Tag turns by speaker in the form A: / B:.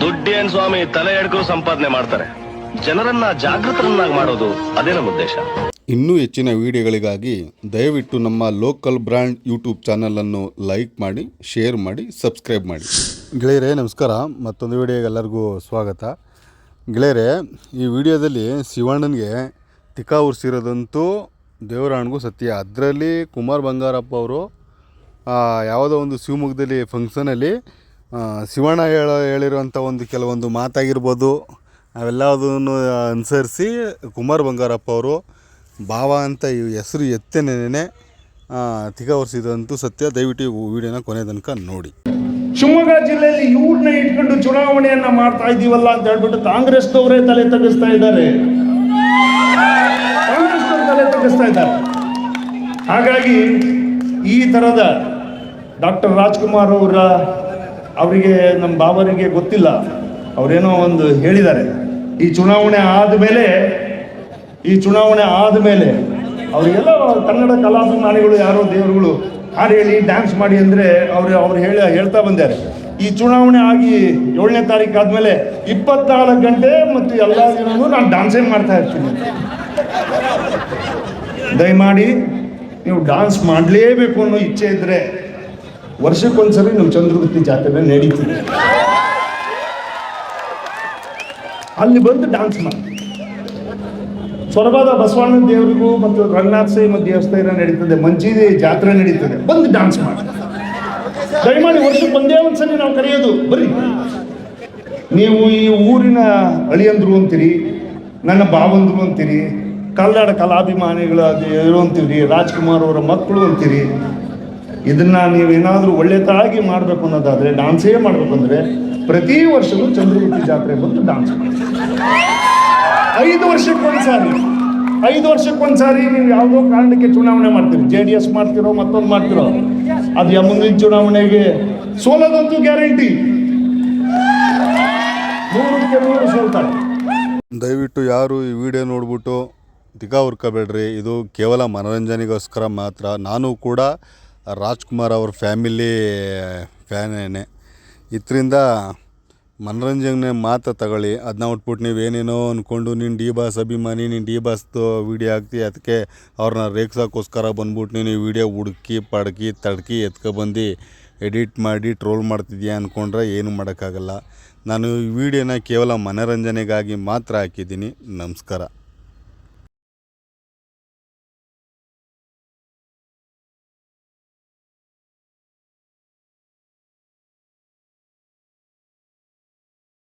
A: ದುಡ್ಡೇನ್ ಸ್ವಾಮಿ ತಲೆ ಎಡ್ಕೋ ಸಂಪಾದನೆ ಮಾಡ್ತಾರೆ. ಜನರನ್ನ ಜಾಗೃತರನ್ನಾಗಿ ಮಾಡೋದು ಅದೇ ನಮ್ಮ ಉದ್ದೇಶ.
B: ಇನ್ನೂ ಹೆಚ್ಚಿನ ವಿಡಿಯೋಗಳಿಗಾಗಿ ದಯವಿಟ್ಟು ನಮ್ಮ ಲೋಕಲ್ ಬ್ರ್ಯಾಂಡ್ ಯೂಟ್ಯೂಬ್ ಚಾನಲನ್ನು ಲೈಕ್ ಮಾಡಿ ಶೇರ್ ಮಾಡಿ ಸಬ್ಸ್ಕ್ರೈಬ್ ಮಾಡಿ. ಗೆಳೆಯರೇ ನಮಸ್ಕಾರ. ಮತ್ತೊಂದು ವಿಡಿಯೋಗೆ ಎಲ್ಲರಿಗೂ ಸ್ವಾಗತ. ಗೆಳೆಯರೇ ಈ ವಿಡಿಯೋದಲ್ಲಿ ಶಿವಣ್ಣನಿಗೆ ತಿಕಾ ಉರ್ಸಿರೋದಂತೂ ದೇವರಾಣಿಗೂ ಸತ್ಯ. ಅದರಲ್ಲಿ ಕುಮಾರ್ ಬಂಗಾರಪ್ಪ ಅವರು ಆ, ಯಾವುದೋ ಒಂದು ಶಿವಮೊಗ್ಗದಲ್ಲಿ ಫಂಕ್ಷನಲ್ಲಿ ಶಿವಣ್ಣ ಹೇಳ ಹೇಳಿರುವಂಥ ಒಂದು ಕೆಲವೊಂದು ಮಾತಾಗಿರ್ಬೋದು. ಅವೆಲ್ಲದನ್ನು ಅನುಸರಿಸಿ ಕುಮಾರ್ ಬಂಗಾರಪ್ಪ ಅವರು ಭಾವ ಅಂತ ಈ ಹೆಸರು ಎತ್ತೇನೆ ತಿಗ ಒರೆಸಿದಂತೂ ಸತ್ಯ. ದಯವಿಟ್ಟು ವಿಡಿಯೋನ ಕೊನೆ ತನಕ ನೋಡಿ.
C: ಶಿವಮೊಗ್ಗ ಜಿಲ್ಲೆಯಲ್ಲಿ ಇವ್ರನ್ನ ಇಟ್ಕೊಂಡು ಚುನಾವಣೆಯನ್ನ ಮಾಡ್ತಾ ಇದೀವಲ್ಲ ಅಂತ ಹೇಳ್ಬಿಟ್ಟು ಕಾಂಗ್ರೆಸ್ನವರೇ ತಲೆ ತಗ್ಗಿಸ್ತಾ ಇದ್ದಾರೆ. ಕಾಂಗ್ರೆಸ್ ತಲೆ ತಗ್ಗಿಸ್ತಾ ಇದ್ದಾರೆ. ಹಾಗಾಗಿ ಈ ತರದ ಡಾಕ್ಟರ್ ರಾಜ್ಕುಮಾರ್ ಅವರ ಅವರಿಗೆ ನಮ್ಮ ಬಾಬರಿಗೆ ಗೊತ್ತಿಲ್ಲ. ಅವರೇನೋ ಒಂದು ಹೇಳಿದ್ದಾರೆ. ಈ ಚುನಾವಣೆ ಆದಮೇಲೆ ಈ ಚುನಾವಣೆ ಆದಮೇಲೆ ಅವರಿಗೆಲ್ಲ ಕನ್ನಡ ಕಲಾಭಿಮಾನಿಗಳು ಯಾರೋ ದೇವರುಗಳು ಹಾಡು ಹೇಳಿ ಡ್ಯಾನ್ಸ್ ಮಾಡಿ ಅಂದರೆ ಅವರು ಅವ್ರು ಹೇಳಿ ಹೇಳ್ತಾ ಬಂದಿದ್ದಾರೆ ಈ ಚುನಾವಣೆ ಆಗಿ ಏಳನೇ ತಾರೀಕು ಆದಮೇಲೆ ಇಪ್ಪತ್ನಾಲ್ಕು ಗಂಟೆ ಮತ್ತು ಎಲ್ಲ ದಿನವೂ ನಾನು ಡ್ಯಾನ್ಸೇ ಮಾಡ್ತಾ ಇರ್ತೀನಿ. ದಯಮಾಡಿ ನೀವು ಡ್ಯಾನ್ಸ್ ಮಾಡಲೇಬೇಕು ಅನ್ನೋ ಇಚ್ಛೆ ಇದ್ದರೆ ವರ್ಷಕ್ಕೊಂದ್ಸರಿ ನಮ್ಮ ಚಂದ್ರಗುತ್ತಿ ಜಾತ್ರೆ ನಡೀತೀವಿ ಅಲ್ಲಿ ಬಂದು ಡಾನ್ಸ್ ಮಾಡಿ. ಸೊರಬಾದ ಬಸವಣ್ಣ ದೇವರಿಗೂ ಮತ್ತು ರಂಗನಾಥ್ ಸೈ ಮತ್ತು ದೇವಸ್ಥಾನ ನಡೀತದೆ, ಮಂಚಿದೆ ಜಾತ್ರೆ ನಡೀತದೆ, ಬಂದು ಡಾನ್ಸ್ ಮಾಡಿ. ದಯಮಾಡಿ ವರ್ಷಕ್ಕೆ ಒಂದೇ ಒಂದ್ಸಲಿ ನಾವು ಕರೆಯೋದು, ಬರ್ರಿ. ನೀವು ಈ ಊರಿನ ಅಳಿಯಂದ್ರು ಅಂತೀರಿ, ನನ್ನ ಬಾವಂದ್ರು ಅಂತೀರಿ ಕನ್ನಡ ಕಲಾಭಿಮಾನಿಗಳ ಇರು ಅಂತೀರಿ ರಾಜ್ಕುಮಾರ್ ಅವರ ಮಕ್ಕಳು ಅಂತೀರಿ ಇದನ್ನ ನೀವೇನಾದರೂ ಒಳ್ಳೆತಾಗಿ ಮಾಡಬೇಕು ಅನ್ನೋದಾದರೆ ಡಾನ್ಸೇ ಮಾಡಬೇಕು ಅಂದ್ರೆ ಪ್ರತಿ ವರ್ಷವೂ ಚಂದ್ರಗುತ್ತಿ ಜಾತ್ರೆ ಬಂದು ಡಾನ್ಸ್ ಮಾಡಿ ಐದು ವರ್ಷಕ್ಕೊಂದ್ಸಾರಿ ಐದು ವರ್ಷಕ್ಕೊಂದ್ಸಾರಿ ನೀವು ಯಾವುದೋ ಕಾರಣಕ್ಕೆ ಚುನಾವಣೆ ಮಾಡ್ತೀರಿ. ಜೆ ಡಿ ಎಸ್ ಮಾಡ್ತಿರೋ, ಮತ್ತೊಂದು ಮಾಡ್ತಿರೋ. ಅದು ಯಾವ ಮುಂದಿನ ಚುನಾವಣೆಗೆ ಸೋಲೋದಂತೂ ಗ್ಯಾರಂಟಿ ನೂರಕ್ಕೆ ನೂರು ಸೋಲ್ತಾರೆ.
B: ದಯವಿಟ್ಟು ಯಾರು ಈ ವಿಡಿಯೋ ನೋಡ್ಬಿಟ್ಟು ದಿಗಾ ಹುರ್ಕೋಬೇಡ್ರಿ. ಇದು ಕೇವಲ ಮನೋರಂಜನೆಗೋಸ್ಕರ ಮಾತ್ರ. ನಾನು ಕೂಡ ರಾಜ್ಕುಮಾರ್ ಅವ್ರ ಫ್ಯಾಮಿಲಿ ಫ್ಯಾನೇನೆ ಇದರಿಂದ ಮನೋರಂಜನೆ ಮಾತ್ರ ತಗೊಳ್ಳಿ. ಅದನ್ನ ಉಟ್ಬಿಟ್ಟು ನೀವೇನೇನೋ ಅಂದ್ಕೊಂಡು ನೀನು ಡಿ ಬಾಸ್ ಅಭಿಮಾನಿ, ನೀನು ಡಿ ಬಾಸ್ದು ವೀಡಿಯೋ ಹಾಕ್ತಿ ಅದಕ್ಕೆ ಅವ್ರನ್ನ ರೇಗ್ಸೋಕ್ಕೋಸ್ಕರ ಬಂದ್ಬಿಟ್ಟು ನೀನು ವಿಡಿಯೋ ಹುಡುಕಿ, ಪಡ್ಕಿ, ತಡ್ಕಿ, ಎತ್ಕೊಬಂದು, ಎಡಿಟ್ ಮಾಡಿ, ಟ್ರೋಲ್ ಮಾಡ್ತಿದ್ಯಾ ಅಂದ್ಕೊಂಡ್ರೆ ಏನು ಮಾಡೋಕ್ಕಾಗಲ್ಲ. ನಾನು ಈ ವಿಡಿಯೋನ ಕೇವಲ ಮನೋರಂಜನೆಗಾಗಿ ಮಾತ್ರ ಹಾಕಿದ್ದೀನಿ. ನಮಸ್ಕಾರ.